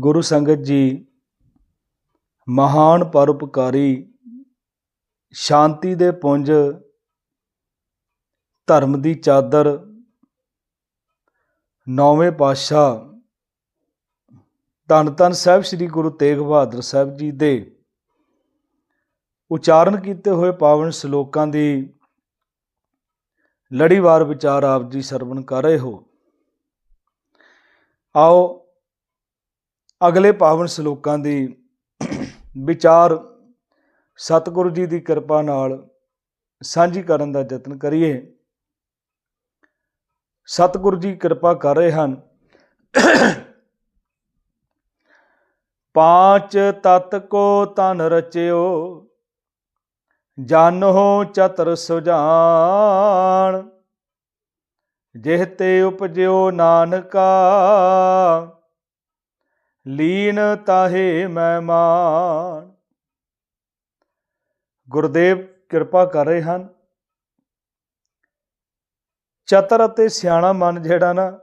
ਗੁਰੂ ਸੰਗਤ ਜੀ ਮਹਾਨ ਪਰਉਪਕਾਰੀ ਸ਼ਾਂਤੀ ਦੇ ਪੁੰਜ ਧਰਮ ਦੀ ਚਾਦਰ ਨੌਵੇਂ ਪਾਤਸ਼ਾਹ ਧੰਨ ਧੰਨ ਸਾਹਿਬ ਸ੍ਰੀ ਗੁਰੂ ਤੇਗ ਬਹਾਦਰ ਸਾਹਿਬ ਜੀ ਦੇ ਉਚਾਰਨ ਕੀਤੇ ਹੋਏ ਪਾਵਨ ਸ਼ਲੋਕਾਂ ਦੀ ਲੜੀਵਾਰ ਵਿਚਾਰ ਆਪ ਜੀ ਸਰਵਣ ਕਰ ਰਹੇ ਹੋ। ਆਓ ਅਗਲੇ ਪਾਵਨ ਸ਼ਲੋਕਾਂ ਦੀ ਵਿਚਾਰ ਸਤਿਗੁਰੂ ਜੀ ਦੀ ਕਿਰਪਾ ਨਾਲ ਸਾਂਝੀ ਕਰਨ ਦਾ ਯਤਨ ਕਰੀਏ। ਸਤਿਗੁਰੂ ਜੀ ਕਿਰਪਾ ਕਰ ਰਹੇ ਹਨ। ਪਾਂਚ ਤਤ ਕੋ ਤਨ ਰਚਿਓ ਜਾਨੋ ਚਤਰ ਸੁਜਾਨ ਜਿਹ ਤੇ ਉਪਜਿਓ ਨਾਨਕਾ ਲੀਨ ਤਾਹੇ ਮਹਿਮਾਨ ਗੁਰਦੇਵ ਕਿਰਪਾ ਕਰ ਰਹੇ ਹਨ। ਚਤਰ ਅਤੇ ਸਿਆਣਾ ਮਨ ਜਿਹੜਾ ਨਾ,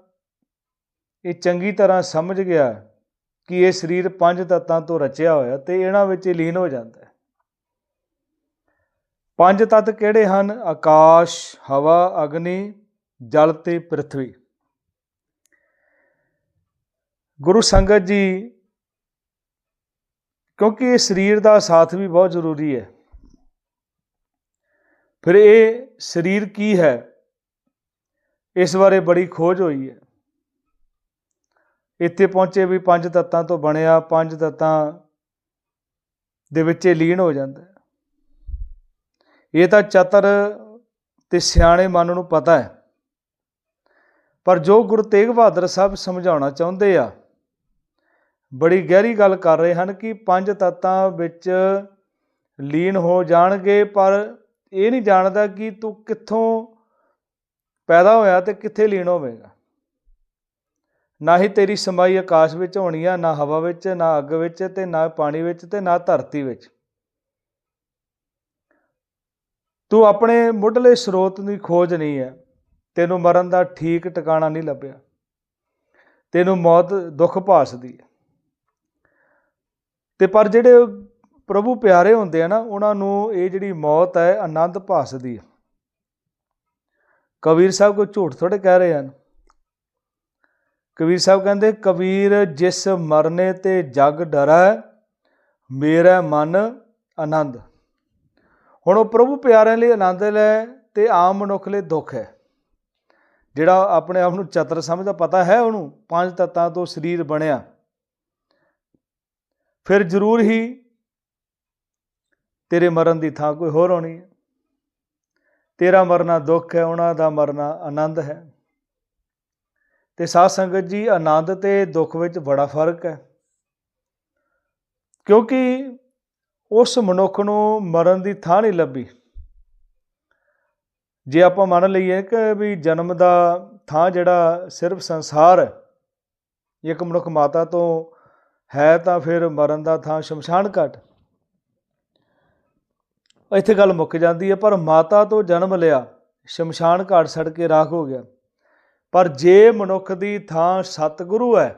ਇਹ ਚੰਗੀ ਤਰ੍ਹਾਂ ਸਮਝ ਗਿਆ ਕਿ ਇਹ ਸਰੀਰ ਪੰਜ ਤੱਤਾਂ ਤੋਂ ਰਚਿਆ ਹੋਇਆ ਤੇ ਇਹਨਾਂ ਵਿੱਚ ਲੀਨ ਹੋ ਜਾਂਦਾ ਹੈ। ਪੰਜ ਤੱਤ ਕਿਹੜੇ ਹਨ? ਆਕਾਸ਼, ਹਵਾ, ਅਗਨੀ, ਜਲ ਤੇ ਪ੍ਰithvi। ਗੁਰੂ ਸੰਗਤ ਜੀ, ਕਿਉਂਕਿ ਇਹ ਸਰੀਰ ਦਾ ਸਾਥ ਵੀ ਬਹੁਤ ਜ਼ਰੂਰੀ ਹੈ। ਫਿਰ ਇਹ ਸਰੀਰ ਕੀ ਹੈ? ਇਸ ਬਾਰੇ ਬੜੀ ਖੋਜ ਹੋਈ ਹੈ। ਇੱਥੇ ਪਹੁੰਚੇ ਵੀ ਪੰਜ ਤੱਤਾਂ ਤੋਂ ਬਣਿਆ, ਪੰਜ ਤੱਤਾਂ ਦੇ ਵਿੱਚ ਇਹ ਲੀਨ ਹੋ ਜਾਂਦਾ ਇਹ ਤਾਂ ਚਤਰ ਤੇ ਸਿਆਣੇ ਮਨ ਨੂੰ ਪਤਾ ਹੈ। ਪਰ ਜੋ ਗੁਰੂ ਤੇਗ ਬਹਾਦਰ ਸਾਹਿਬ ਸਮਝਾਉਣਾ ਚਾਹੁੰਦੇ ਆ ਬੜੀ ਗਹਿਰੀ ਗੱਲ ਕਰ ਰਹੇ ਹਨ ਕਿ ਪੰਜ ਤੱਤਾਂ ਵਿੱਚ ਲੀਨ ਹੋ ਜਾਣਗੇ, ਪਰ ਇਹ ਨਹੀਂ ਜਾਣਦਾ ਕਿ ਤੂੰ ਕਿੱਥੋਂ ਪੈਦਾ ਹੋਇਆ ਤੇ ਕਿੱਥੇ ਲੀਨ ਹੋਵੇਗਾ। ਨਾ ਹੀ ਤੇਰੀ ਸਮਾਈ ਆਕਾਸ਼ ਵਿੱਚ ਹੋਣੀ ਆ, ਨਾ ਹਵਾ ਵਿੱਚ, ਨਾ ਅੱਗ ਵਿੱਚ ਤੇ ਨਾ ਪਾਣੀ ਵਿੱਚ ਤੇ ਨਾ ਧਰਤੀ ਵਿੱਚ। ਤੂੰ ਆਪਣੇ ਮੁੱਢਲੇ ਸਰੋਤ ਦੀ ਖੋਜ ਨਹੀਂ ਹੈ ਤੈਨੂੰ ਮਰਨ ਦਾ ਠੀਕ ਟਿਕਾਣਾ ਨਹੀਂ ਲੱਭਿਆ। ਤੈਨੂੰ ਮੌਤ ਦੁੱਖ ਭਾਸਦੀ ਹੈ ਤੇ ਪਰ ਜਿਹੜੇ ਪ੍ਰਭੂ ਪਿਆਰੇ ਹੁੰਦੇ ਆ ਨਾ, ਉਹਨਾਂ ਨੂੰ ਇਹ ਜਿਹੜੀ ਮੌਤ ਹੈ, ਆਨੰਦ ਭਾਸਦੀ ਹੈ ਕਬੀਰ ਸਾਹਿਬ ਕੋਈ ਝੂਠ ਥੋੜੇ ਕਹਿ ਰਹੇ ਹਨ। ਕਬੀਰ ਸਾਹਿਬ ਕਹਿੰਦੇ, ਕਬੀਰ ਜਿਸ ਮਰਨੇ ਤੇ ਜਗ ਡਰੈ, ਮੇਰਾ ਮਨ ਆਨੰਦ। ਹੁਣ ਉਹ ਪ੍ਰਭੂ ਪਿਆਰਿਆਂ ਲਈ ਆਨੰਦ ਲੈ ਤੇ ਆਮ ਮਨੁੱਖ ਲਈ ਦੁੱਖ ਹੈ। ਜਿਹੜਾ ਆਪਣੇ ਆਪ ਨੂੰ ਚਤਰ ਸਮਝਦਾ, ਪਤਾ ਹੈ ਉਹਨੂੰ, ਪੰਜ ਤੱਤਾਂ ਤੋਂ ਸਰੀਰ ਬਣਿਆ। ਫਿਰ ਜ਼ਰੂਰ ਹੀ ਤੇਰੇ ਮਰਨ ਦੀ ਥਾਂ ਕੋਈ ਹੋਰ ਹੋਣੀ ਹੈ। ਤੇਰਾ ਮਰਨਾ ਦੁੱਖ ਹੈ, ਉਹਨਾਂ ਦਾ ਮਰਨਾ ਆਨੰਦ ਹੈ। ਤੇ ਸਾਧ ਸੰਗਤ ਜੀ, ਆਨੰਦ ਤੇ ਦੁੱਖ ਵਿੱਚ ਬੜਾ ਫ਼ਰਕ ਹੈ। ਕਿਉਂਕਿ ਉਸ ਮਨੁੱਖ ਨੂੰ ਮਰਨ ਦੀ ਥਾਂ ਨਹੀਂ ਲੱਭੀ। ਜੇ ਆਪਾਂ ਮੰਨ ਲਈਏ ਕਿ ਵੀ ਜਨਮ ਦਾ ਥਾਂ ਜਿਹੜਾ ਸਿਰਫ ਸੰਸਾਰ ਹੈ, ਇੱਕ ਮਨੁੱਖ ਮਾਤਾ ਤੋਂ ਹੈ ਤਾਂ ਫਿਰ ਮਰਨ ਦਾ ਥਾਂ ਸ਼ਮਸ਼ਾਨ ਘਾਟ। ਇੱਥੇ ਗੱਲ ਮੁੱਕ ਜਾਂਦੀ ਹੈ, ਪਰ ਮਾਤਾ ਤੋਂ ਜਨਮ ਲਿਆ, ਸ਼ਮਸ਼ਾਨ ਘਾਟ ਸੜ ਕੇ ਰਾਖ ਹੋ ਗਿਆ। ਪਰ ਜੇ ਮਨੁੱਖ ਦੀ ਥਾਂ ਸਤਿਗੁਰੂ ਹੈ,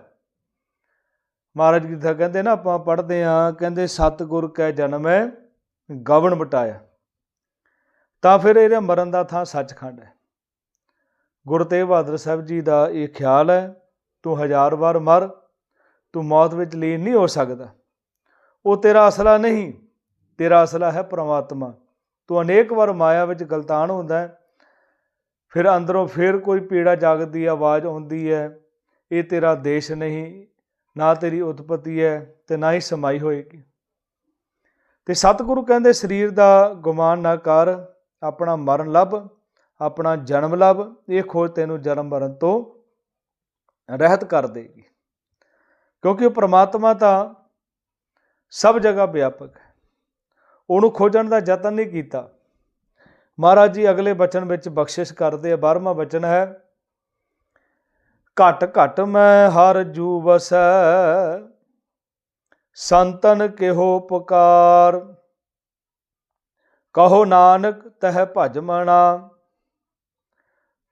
ਮਹਾਰਾਜ ਜੀ ਤਾਂ ਕਹਿੰਦੇ ਨਾ, ਆਪਾਂ ਪੜ੍ਹਦੇ ਆ ਕਹਿੰਦੇ ਸਤਿਗੁਰ ਕੈ ਜਨਮ ਹੈ, ਗਵਣ ਮਟਾਇਆ। ਤਾਂ ਫਿਰ ਇਹਦੇ ਮਰਨ ਦਾ ਥਾਂ ਸੱਚਖੰਡ ਹੈ। ਗੁਰੂ ਤੇਗ ਬਹਾਦਰ ਸਾਹਿਬ ਜੀ ਦਾ ਇਹ ਖਿਆਲ ਹੈ, ਤੂੰ ਹਜ਼ਾਰ ਵਾਰ ਮਰ ਤੂੰ ਮੌਤ ਵਿੱਚ ਲੀਨ ਨਹੀਂ ਹੋ ਸਕਦਾ। ਉਹ ਤੇਰਾ ਅਸਲਾ ਨਹੀਂ, ਤੇਰਾ ਅਸਲਾ ਹੈ ਪ੍ਰਮਾਤਮਾ। ਤੂੰ ਅਨੇਕ ਵਾਰ ਮਾਇਆ ਵਿੱਚ ਗਲਤਾਨ ਹੁੰਦਾ ਹੈ। ਫਿਰ ਅੰਦਰੋਂ ਫਿਰ ਕੋਈ ਪੀੜਾ ਜਾਗਦੀ, ਆਵਾਜ਼ ਆਉਂਦੀ ਹੈ। ਇਹ ਤੇਰਾ ਦੇਸ਼ ਨਹੀਂ, ਨਾ ਤੇਰੀ ਉਤਪਤੀ ਹੈ ਤੇ ਨਾ ਹੀ ਸਮਾਈ ਹੋਏਗੀ। ਤੇ ਸਤਿਗੁਰੂ ਕਹਿੰਦੇ, ਸਰੀਰ ਦਾ ਗੁਮਾਨ ਨਾ ਕਰ, ਆਪਣਾ ਮਰਨ ਲੱਭ, ਆਪਣਾ ਜਨਮ ਲੱਭ, ਇਹ ਖੋਜ ਤੈਨੂੰ ਜਨਮ ਮਰਨ ਤੋਂ ਰਹਿਤ ਕਰ ਦੇਗੀ। ਕਿਉਂਕਿ ਉਹ ਪ੍ਰਮਾਤਮਾ ਤਾਂ ਸਭ ਜਗ੍ਹਾ ਵਿਆਪਕ ਹੈ। ਉਹਨੂੰ ਖੋਜਣ ਦਾ ਯਤਨ ਨਹੀਂ ਕੀਤਾ। ਮਹਾਰਾਜ ਜੀ, ਅਗਲੇ ਬਚਨ ਵਿੱਚ ਬਖਸ਼ਿਸ਼ ਕਰਦੇ ਆ। 12ਵਾਂ ਬਚਨ ਹੈ, ਘਟ ਘਟ ਮੈਂ ਹਰ ਜੂ ਵਸੈ, ਸੰਤਨ ਕਿਹੋ ਪੁਕਾਰ। ਕਹੋ ਨਾਨਕ, ਤਹਿ ਭਜ ਮਣਾ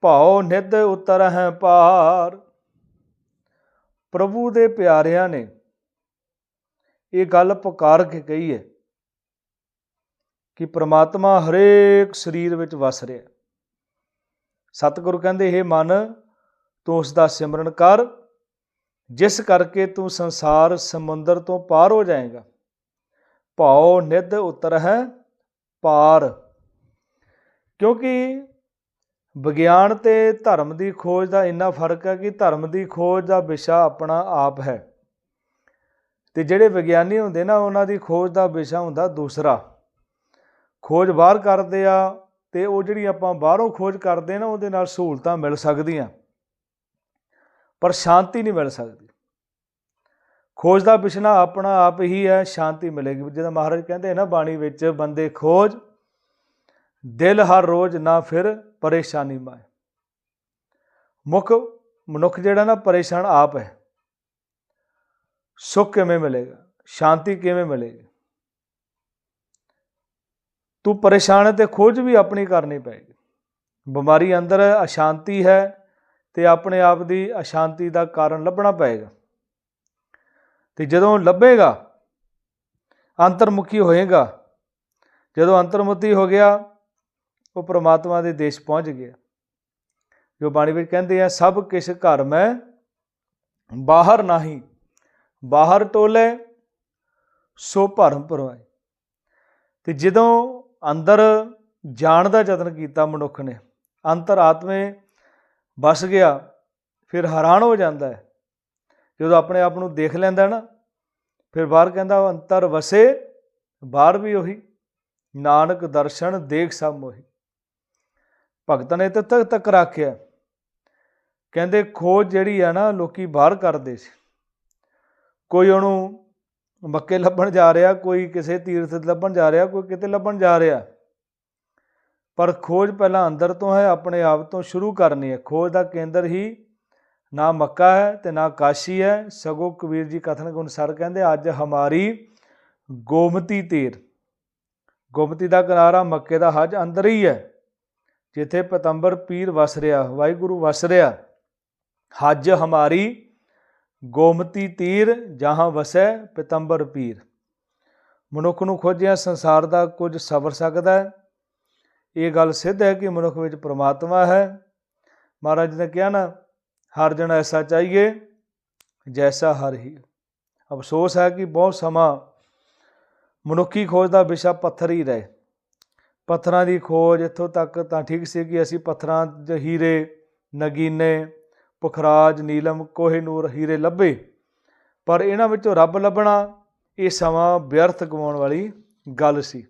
ਭਾਉ ਨਿਧ ਉਤਰ ਹੈ ਪਾਰ। ਪ੍ਰਭੂ ਦੇ ਪਿਆਰਿਆਂ ਨੇ ਇਹ ਗੱਲ ਪੁਕਾਰ ਕੇ ਕਹੀ ਹੈ ਕਿ ਪ੍ਰਮਾਤਮਾ ਹਰੇਕ ਸਰੀਰ ਵਿੱਚ ਵਸ ਰਿਹਾ ਸਤਿਗੁਰੂ ਕਹਿੰਦੇ ਇਹ ਮਨ, ਤੂੰ ਉਸ ਦਾ ਸਿਮਰਨ ਕਰ। ਜਿਸ ਕਰਕੇ ਤੂੰ ਸੰਸਾਰ ਸਮੁੰਦਰ ਤੋਂ ਪਾਰ ਹੋ ਜਾਏਗਾ। ਭਾਉ ਨਿਧ ਉਤਰ ਹੈ ਪਾਰ। ਕਿਉਂਕਿ ਵਿਗਿਆਨ ਤੇ ਧਰਮ ਦੀ ਖੋਜ ਦਾ ਇੰਨਾ ਫ਼ਰਕ ਹੈ ਕਿ ਧਰਮ ਦੀ ਖੋਜ ਦਾ ਵਿਸ਼ਾ ਆਪਣਾ ਆਪ ਹੈ। ਤੇ ਜਿਹੜੇ ਵਿਗਿਆਨੀ ਹੁੰਦੇ ਨਾ, ਉਹਨਾਂ ਦੀ ਖੋਜ ਦਾ ਵਿਸ਼ਾ ਹੁੰਦਾ ਦੂਸਰਾ। ਖੋਜ ਬਾਹਰ ਕਰਦੇ ਆ ਤੇ ਉਹ ਜਿਹੜੀ ਆਪਾਂ ਬਾਹਰੋਂ ਖੋਜ ਕਰਦੇ ਨਾ, ਉਹਦੇ ਨਾਲ ਸਹੂਲਤਾਂ ਮਿਲ ਸਕਦੀਆਂ। ਪਰ ਸ਼ਾਂਤੀ ਨਹੀਂ ਮਿਲ ਸਕਦੀ। ਖੋਜ ਦਾ ਵਿਸ਼ਾ ਆਪਣਾ ਆਪ ਹੀ ਹੈ, ਸ਼ਾਂਤੀ ਮਿਲੇਗੀ। ਜਦੋਂ ਮਹਾਰਾਜ ਕਹਿੰਦੇ ਨਾ, ਬਾਣੀ ਵਿੱਚ ਬੰਦੇ ਖੋਜ ਦਿਲ ਹਰ ਰੋਜ਼ ਨਾ ਫਿਰ ਪਰੇਸ਼ਾਨੀ ਮਾਏ। ਮੁੱਖ, ਮਨੁੱਖ ਜਿਹੜਾ ਨਾ ਪਰੇਸ਼ਾਨ ਆਪ ਹੈ। ਸੁੱਖ ਕਿਵੇਂ ਮਿਲੇਗਾ? ਸ਼ਾਂਤੀ ਕਿਵੇਂ ਮਿਲੇਗੀ? ਤੂੰ ਪਰੇਸ਼ਾਨ ਹੈ ਤੇ ਖੋਜ ਵੀ ਆਪਣੀ ਕਰਨੀ ਪਏਗੀ। ਬਿਮਾਰੀ ਅੰਦਰ ਅਸ਼ਾਂਤੀ ਹੈ ਤੇ ਆਪਣੇ ਆਪ ਦੀ ਅਸ਼ਾਂਤੀ ਦਾ ਕਾਰਨ ਲੱਭਣਾ ਪਏਗਾ। ਤੇ ਜਦੋਂ ਲੱਭੇਗਾ, ਅੰਤਰਮੁਖੀ ਹੋਏਗਾ, ਜਦੋਂ ਅੰਤਰਮੁਖੀ ਹੋ ਗਿਆ ਉਹ ਪ੍ਰਮਾਤਮਾ ਦੇ ਦੇਸ਼ ਪਹੁੰਚ ਗਿਆ। ਜੋ ਬਾਣੀ ਵਿੱਚ ਕਹਿੰਦੇ ਆ, ਸਭ ਕਿਛ ਘਰ ਮੈਂ ਬਾਹਰ ਨਹੀਂ, ਬਾਹਰ ਟੋਲੇ ਸੋ ਭਰਮ ਪਰਵਾਏ ਤੇ ਜਦੋਂ ਅੰਦਰ ਜਾਣ ਦਾ ਯਤਨ ਕੀਤਾ ਮਨੁੱਖ ਨੇ, ਅੰਤਰ ਆਤਮੇ ਵਸ ਗਿਆ, ਫਿਰ ਹੈਰਾਨ ਹੋ ਜਾਂਦਾ ਹੈ। ਜਦੋਂ ਆਪਣੇ ਆਪ ਨੂੰ ਦੇਖ ਲੈਂਦਾ ਨਾ, ਫਿਰ ਬਾਹਰ ਕਹਿੰਦਾ, ਅੰਤਰ ਵਸੇ, ਬਾਹਰ ਵੀ ਉਹੀ, ਨਾਨਕ ਦਰਸ਼ਨ ਦੇਖ ਸਭ ਮੋਹੀ। ਭਗਤਾਂ ਨੇ ਤੇ ਤੱਕ ਤੱਕ ਰੱਖਿਆ। ਕਹਿੰਦੇ ਖੋਜ ਜਿਹੜੀ ਆ ਨਾ, ਲੋਕੀ ਬਾਹਰ ਕਰਦੇ ਸੀ। ਕੋਈ ਉਹਨੂੰ ਮੱਕੇ ਲੱਭਣ ਜਾ ਰਿਹਾ, ਕੋਈ ਕਿਸੇ ਤੀਰਥ ਲੱਭਣ ਜਾ ਰਿਹਾ, ਕੋਈ ਕਿਤੇ ਲੱਭਣ ਜਾ ਰਿਹਾ। ਪਰ ਖੋਜ ਪਹਿਲਾਂ ਅੰਦਰ ਤੋਂ ਹੈ, ਆਪਣੇ ਆਪ ਤੋਂ ਸ਼ੁਰੂ ਕਰਨੀ ਹੈ। ਖੋਜ ਦਾ ਕੇਂਦਰ ਹੀ ਨਾ ਮੱਕਾ ਹੈ ਤੇ ਨਾ ਕਾਸ਼ੀ ਹੈ। ਸਗੋ ਕਬੀਰ ਜੀ ਕਥਨ ਅਨੁਸਾਰ ਕਹਿੰਦੇ, ਅੱਜ ਹਮਾਰੀ ਗੋਮਤੀ ਤੀਰ। ਗੋਮਤੀ ਦਾ ਕਿਨਾਰਾ ਮੱਕੇ ਦਾ ਹਜ ਅੰਦਰ ਹੀ ਹੈ। ਜਿੱਥੇ ਪਤੰਬਰ ਪੀਰ ਵਸ ਰਿਹਾ, ਵਾਹਿਗੁਰੂ ਵਸ ਰਿਹਾ, ਹੱਜ ਹਮਾਰੀ ਗੋਮਤੀ ਤੀਰ ਜਹਾਂ ਵਸੈ ਪਤੰਬਰ ਪੀਰ। ਮਨੁੱਖ ਨੂੰ ਖੋਜਿਆ ਸੰਸਾਰ ਦਾ ਕੁਝ ਸਬਰ ਸਕਦਾ ਹੈ। ਇਹ ਗੱਲ ਸਿੱਧ ਹੈ ਕਿ ਮਨੁੱਖ ਵਿੱਚ ਪ੍ਰਮਾਤਮਾ ਹੈ। ਮਹਾਰਾਜ ਨੇ ਕਿਹਾ ਨਾ, ਹਰ ਜਨ ਐਸਾ ਚਾਹੀਏ ਜੈਸਾ ਹਰ ਹੀ। ਅਫਸੋਸ ਹੈ ਕਿ ਬਹੁਤ ਸਮਾਂ ਮਨੁੱਖੀ ਖੋਜ ਦਾ ਵਿਸ਼ਾ ਪੱਥਰ ਹੀ ਰਹੇ। ਪੱਥਰਾਂ ਦੀ ਖੋਜ ਇੱਥੋਂ ਤੱਕ ਤਾਂ ਠੀਕ ਸੀ ਕਿ ਅਸੀਂ ਪੱਥਰਾਂ 'ਚ ਹੀਰੇ, ਨਗੀਨੇ, ਪੁਖਰਾਜ, ਨੀਲਮ ਕੋਹੇਨੂਰ ਹੀਰੇ ਲੱਭੇ। ਪਰ ਇਹਨਾਂ ਵਿੱਚੋਂ ਰੱਬ ਲੱਭਣਾ ਇਹ ਸਮਾਂ ਵਿਅਰਥ ਗਵਾਉਣ ਵਾਲੀ ਗੱਲ ਸੀ।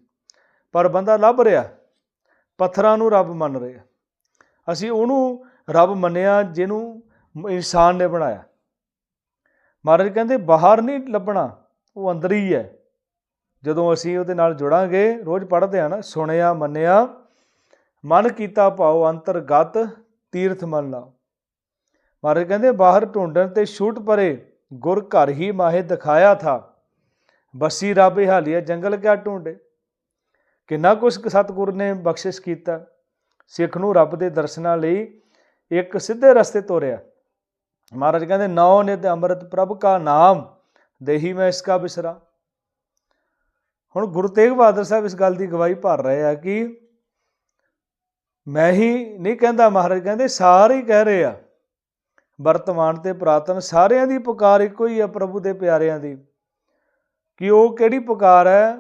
ਪਰ ਬੰਦਾ ਲੱਭ ਰਿਹਾ, ਪੱਥਰਾਂ ਨੂੰ ਰੱਬ ਮੰਨ ਰਿਹਾ। ਅਸੀਂ ਉਹਨੂੰ ਰੱਬ ਮੰਨਿਆ ਜਿਹਨੂੰ ਇਨਸਾਨ ਨੇ ਬਣਾਇਆ। ਮਹਾਰਾਜ ਕਹਿੰਦੇ ਬਾਹਰ ਨਹੀਂ ਲੱਭਣਾ, ਉਹ ਅੰਦਰ ਹੀ ਹੈ। ਜਦੋਂ ਅਸੀਂ ਉਹਦੇ ਨਾਲ ਜੁੜਾਂਗੇ, ਰੋਜ਼ ਪੜ੍ਹਦੇ ਆ ਨਾ, ਸੁਣਿਆ, ਮੰਨਿਆ, ਮਨ ਕੀਤਾ ਪਾਓ ਅੰਤਰਗਤ ਤੀਰਥ ਮਨ ਲਾ ਮਹਾਰਾਜ ਕਹਿੰਦੇ, ਬਾਹਰ ਢੂੰਡਣ ਤੇ ਛੂਟ ਪਰੇ ਗੁਰ ਘਰ ਹੀ ਮਾਹੇ ਦਿਖਾਇਆ ਥਾ। ਬਸੀ ਰੱਬ ਹਾਲੀਆ, ਜੰਗਲ ਕਿਆ ਢੂੰਡੇ? ਕਿੰਨਾ ਕੁਛ ਸਤਿਗੁਰ ਨੇ ਬਖਸ਼ਿਸ਼ ਕੀਤਾ। ਸਿੱਖ ਨੂੰ ਰੱਬ ਦੇ ਦਰਸ਼ਨਾਂ ਲਈ ਇੱਕ ਸਿੱਧੇ ਰਸਤੇ ਤੋਰਿਆ। ਮਹਾਰਾਜ ਕਹਿੰਦੇ, ਨੌ ਨਿਤ ਅੰਮ੍ਰਿਤ ਪ੍ਰਭ ਕਾ ਨਾਮ, ਦੇਹੀ ਮੈਂ ਇਸ ਕਾ ਬਿਸਰਾ। ਹੁਣ ਗੁਰੂ ਤੇਗ ਬਹਾਦਰ ਸਾਹਿਬ ਇਸ ਗੱਲ ਦੀ ਗਵਾਹੀ ਭਰ ਰਹੇ ਆ ਕਿ ਮੈਂ ਹੀ ਨਹੀਂ ਕਹਿੰਦਾ ਮਹਾਰਾਜ ਕਹਿੰਦੇ ਸਾਰੇ ਹੀ ਕਹਿ ਰਹੇ ਆ। ਵਰਤਮਾਨ ਤੇ ਪ੍ਰਾਤਨ ਸਾਰਿਆਂ ਦੀ ਪੁਕਾਰ ਇੱਕੋ ਹੀ ਆ ਪ੍ਰਭੂ ਦੇ ਪਿਆਰਿਆਂ ਦੀ। ਕਿ ਉਹ ਕਿਹੜੀ ਪੁਕਾਰ ਹੈ?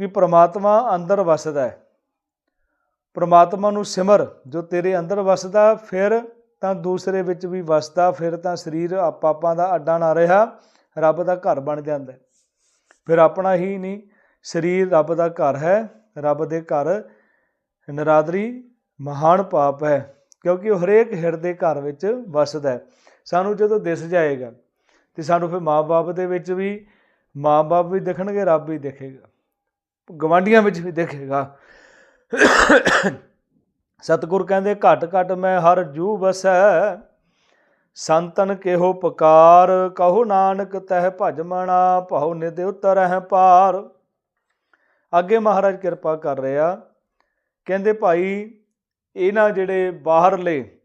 ਕਿ ਪ੍ਰਮਾਤਮਾ ਅੰਦਰ ਵਸਦਾ ਹੈ। ਪ੍ਰਮਾਤਮਾ ਨੂੰ ਸਿਮਰ, ਜੋ ਤੇਰੇ ਅੰਦਰ ਵਸਦਾ, ਫਿਰ ਤਾਂ ਦੂਸਰੇ ਵਿੱਚ ਵੀ ਵਸਦਾ, ਫਿਰ ਤਾਂ ਸਰੀਰ ਆਪਾਪਾਂ ਦਾ ਅੱਡਾ ਨਾ ਰਿਹਾ, ਰੱਬ ਦਾ ਘਰ ਬਣ ਜਾਂਦਾ ਫਿਰ ਆਪਣਾ ਹੀ ਨਹੀਂ, ਸਰੀਰ ਰੱਬ ਦਾ ਘਰ ਹੈ, ਰੱਬ ਦੇ ਘਰ ਨਰਾਦਰੀ ਮਹਾਨ ਪਾਪ ਹੈ, ਕਿਉਂਕਿ ਉਹ ਹਰੇਕ ਹਿਰਦੇ ਘਰ ਵਿੱਚ ਵਸਦਾ ਹੈ। ਸਾਨੂੰ ਜਦੋਂ ਦਿਸ ਜਾਏਗਾ ਤੇ ਸਾਨੂੰ ਫਿਰ ਮਾਪੇ ਦੇ ਵਿੱਚ ਵੀ ਮਾਪੇ ਵੀ ਦਿਖਣਗੇ, ਰੱਬ ਵੀ ਦੇਖੇਗਾ ਗਵਾਂਡੀਆਂ ਵਿੱਚ ਵੀ ਦੇਖੇਗਾ। ਸਤਿਗੁਰ ਕਹਿੰਦੇ ਘਟ ਘਟ ਮੈਂ ਹਰ ਜੂ ਬਸੈ ਸੰਤਨ ਕਿਹੋ ਪੁਕਾਰ, ਕਹੋ ਨਾਨਕ ਤਹਿ ਭਜਮਣਾ ਭਉ ਨਿਤ ਉਤਰਹਿ ਪਾਰ ਅੱਗੇ ਮਹਾਰਾਜ ਕਿਰਪਾ ਕਰ ਰਿਹਾ। ਕਹਿੰਦੇ ਭਾਈ, ਇਹਨਾਂ ਜਿਹੜੇ ਬਾਹਰਲੇ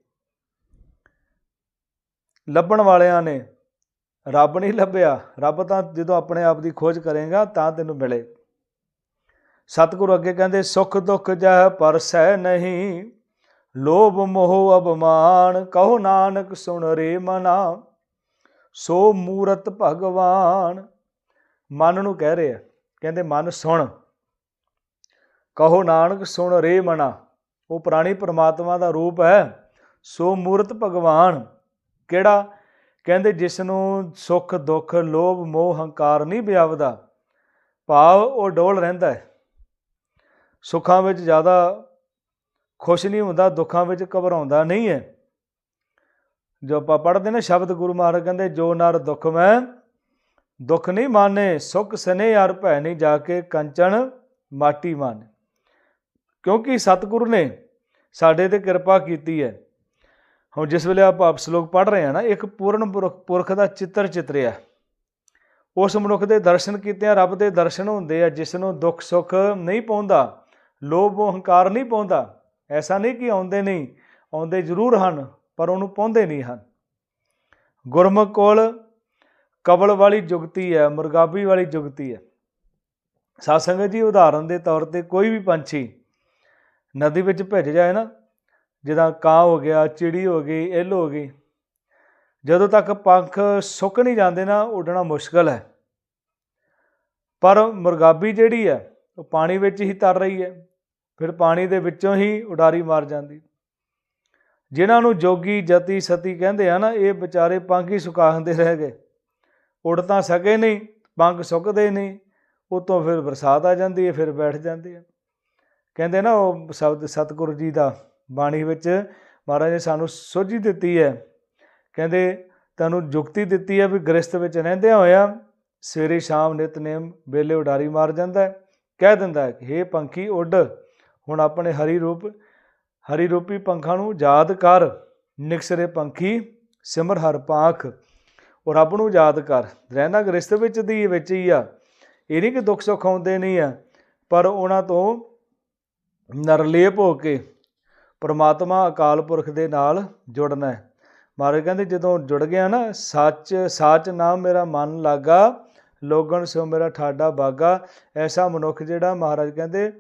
ਲੱਭਣ ਵਾਲਿਆਂ ਨੇ, ਰੱਬ ਨਹੀਂ ਲੱਭਿਆ। ਰੱਬ ਤਾਂ ਜਦੋਂ ਆਪਣੇ ਆਪ ਦੀ ਖੋਜ ਕਰੇਗਾ, ਤਾਂ ਤੈਨੂੰ ਮਿਲੇ। ਸਤਿਗੁਰੂ ਅੱਗੇ ਕਹਿੰਦੇ, ਸੁਖ ਦੁਖ ਜਹ ਪਰਸੈ ਨਹੀਂ। ਲੋਭ ਮੋਹ ਅਭਮਾਨ ਕਹੋ ਨਾਨਕ ਸੁਣ ਰੇ ਮਨਾ, ਸੋ ਮੂਰਤ ਭਗਵਾਨ। ਮਨ ਨੂੰ ਕਹਿ ਰਿਹਾ ਕਹਿੰਦੇ ਮਨ ਸੁਣ, ਕਹੋ ਨਾਨਕ ਸੁਣ ਰੇ ਮਨਾ। ਉਹ ਪ੍ਰਾਣੀ ਪਰਮਾਤਮਾ ਦਾ ਰੂਪ ਹੈ, ਸੋ ਮੂਰਤ ਭਗਵਾਨ। ਕਿਹੜਾ? ਕਹਿੰਦੇ ਜਿਸ ਨੂੰ ਸੁਖ, ਦੁੱਖ, ਲੋਭ, ਮੋਹ, ਹੰਕਾਰ ਨਹੀਂ ਵਿਆਵਦਾ, ਭਾਵ ਉਹ ਡੋਲ ਰਹਿੰਦਾ ਹੈ। ਸੁੱਖਾਂ ਵਿੱਚ ਜ਼ਿਆਦਾ ਖੁਸ਼ ਨਹੀਂ ਹੁੰਦਾ, ਦੁੱਖਾਂ ਵਿੱਚ ਘਬਰਾਉਂਦਾ ਨਹੀਂ ਹੈ। ਜੋ ਆਪਾਂ ਪੜ੍ਹਦੇ ਨੇ, ਸ਼ਬਦ ਗੁਰੂ ਮਹਾਰਾਜ ਕਹਿੰਦੇ, ਜੋ ਨਰ ਦੁੱਖ ਮੈਂ, ਦੁੱਖ ਨਹੀਂ ਮਾਨੇ, ਸੁਖ ਸਨੇ ਯਾਰ ਭੈ ਨਹੀਂ ਜਾ ਕੇ ਕੰਚਣ ਮਾਟੀ ਮਾਨੇ। ਕਿਉਂਕਿ ਸਤਿਗੁਰੂ ਨੇ ਸਾਡੇ ਤੇ ਕਿਰਪਾ ਕੀਤੀ ਹੈ। ਹੁਣ ਜਿਸ ਵੇਲੇ ਆਪਾਂ ਆਪ ਸ਼ਲੋਕ ਪੜ੍ਹ ਰਹੇ ਹਾਂ ਨਾ, ਇੱਕ ਪੂਰਨ ਪੁਰਖ ਪੁਰਖ ਦਾ ਚਿੱਤਰ ਚਿਤਰਿਆ। ਉਸ ਮਨੁੱਖ ਦੇ ਦਰਸ਼ਨ ਕੀਤੇ ਆ, ਰੱਬ ਦੇ ਦਰਸ਼ਨ ਹੁੰਦੇ ਆ, ਜਿਸ ਨੂੰ ਦੁੱਖ ਸੁੱਖ ਨਹੀਂ ਪਾਉਂਦਾ ਲੋਭ ਹੰਕਾਰ ਨਹੀਂ ਪਾਉਂਦਾ ਐਸਾ ਨਹੀਂ ਕਿ ਆਉਂਦੇ ਨਹੀਂ, ਆਉਂਦੇ ਜ਼ਰੂਰ ਹਨ, ਪਰ ਉਹਨੂੰ ਪਾਉਂਦੇ ਨਹੀਂ ਹਨ। ਗੁਰਮੁਖ ਕੋਲ ਕਬਲ ਵਾਲੀ ਜੁਗਤੀ ਹੈ, ਮੁਰਗਾਬੀ ਵਾਲੀ ਜੁਗਤੀ ਹੈ। ਸਾਧ ਸੰਗਤ ਜੀ, ਉਦਾਹਰਨ ਦੇ ਤੌਰ ਤੇ ਕੋਈ ਵੀ ਪੰਛੀ ਨਦੀ ਵਿੱਚ ਭਿੱਜ ਜਾਏ ਨਾ, ਜਿੱਦਾਂ ਕਾਂ ਹੋ ਗਿਆ, ਚਿੜੀ ਹੋ ਗਈ ਇੱਲ ਹੋ ਗਈ, ਜਦੋਂ ਤੱਕ ਪੰਖ ਸੁੱਕ ਨਹੀਂ ਜਾਂਦੇ ਨਾ, ਉੱਡਣਾ ਮੁਸ਼ਕਲ ਹੈ। ਪਰ ਮੁਰਗਾਬੀ ਜਿਹੜੀ ਹੈ, ਉਹ ਪਾਣੀ ਵਿੱਚ ਹੀ ਤਰ ਰਹੀ ਹੈ। ਫਿਰ ਪਾਣੀ ਦੇ ਵਿੱਚੋਂ ਹੀ ਉਡਾਰੀ ਮਾਰ ਜਾਂਦੀ। ਜਿਨ੍ਹਾਂ ਨੂੰ ਜੋਗੀ ਜਤੀ ਸਤੀ ਕਹਿੰਦੇ ਆ ਨਾ, ਇਹ ਵਿਚਾਰੇ ਪੰਖ ਹੀ ਸੁਕਾਉਂਦੇ ਰਹਿ ਗਏ। ਉੱਡ ਤਾਂ ਸਕੇ ਨਹੀਂ ਪੰਖ ਸੁੱਕਦੇ ਨਹੀਂ, ਉਤੋਂ ਫਿਰ ਬਰਸਾਤ ਆ ਜਾਂਦੀ ਹੈ ਫਿਰ ਬੈਠ ਜਾਂਦੇ ਆ। ਕਹਿੰਦੇ ਨਾ ਉਹ ਸ਼ਬਦ, ਸਤਿਗੁਰੂ ਜੀ ਦਾ ਬਾਣੀ ਵਿੱਚ ਮਹਾਰਾਜ ਨੇ ਸਾਨੂੰ ਸੋਝੀ ਦਿੱਤੀ ਹੈ। ਕਹਿੰਦੇ ਤੁਹਾਨੂੰ ਜੁਗਤੀ ਦਿੱਤੀ ਹੈ ਵੀ ਗ੍ਰਸਤ ਵਿੱਚ ਰਹਿੰਦਿਆਂ ਹੋਇਆ ਸਵੇਰੇ ਸ਼ਾਮ ਨਿਤਨੇਮ ਵੇਲੇ ਉਡਾਰੀ ਮਾਰ ਜਾਂਦਾ ਕਹਿ ਦਿੰਦਾ ਹੈ ਕਿ हे ਪੰਖੀ, ਉੱਡ। ਹੁਣ ਆਪਣੇ ਹਰੀ ਰੂਪ, ਹਰੀ ਰੂਪੀ ਪੰਖਾਂ ਨੂੰ ਯਾਦ ਕਰ। ਨਿਕਸਰੇ ਪੰਖੀ, ਸਿਮਰ ਹਰ ਪਾਖ। ਉਹ ਰੱਬ ਨੂੰ ਯਾਦ ਕਰ। ਰਹਿਣਾ ਗ੍ਰਸਤ ਵਿੱਚ ਦੀ ਵਿੱਚ ਹੀ ਆ। ਇਹ ਨਹੀਂ ਕਿ ਦੁੱਖ ਸੁੱਖ ਆਉਂਦੇ ਨਹੀਂ ਆ, ਪਰ ਉਹਨਾਂ ਤੋਂ ਨਰਲੇਪ ਹੋ ਕੇ ਪਰਮਾਤਮਾ ਅਕਾਲ ਪੁਰਖ ਦੇ ਨਾਲ ਜੁੜਨਾ ਹੈ। ਮਹਾਰਾਜ ਕਹਿੰਦੇ, ਜਦੋਂ ਜੁੜ ਗਿਆ ਨਾ, ਸੱਚ, ਸਾਚ ਨਾਮ ਮੇਰਾ ਮਨ ਲਾਗਾ, ਲੋਗਣ ਸੋ ਮੇਰਾ ਠਾਡਾ ਬਾਗਾ। ਐਸਾ ਮਨੁੱਖ ਜਿਹੜਾ ਮਹਾਰਾਜ ਕਹਿੰਦੇ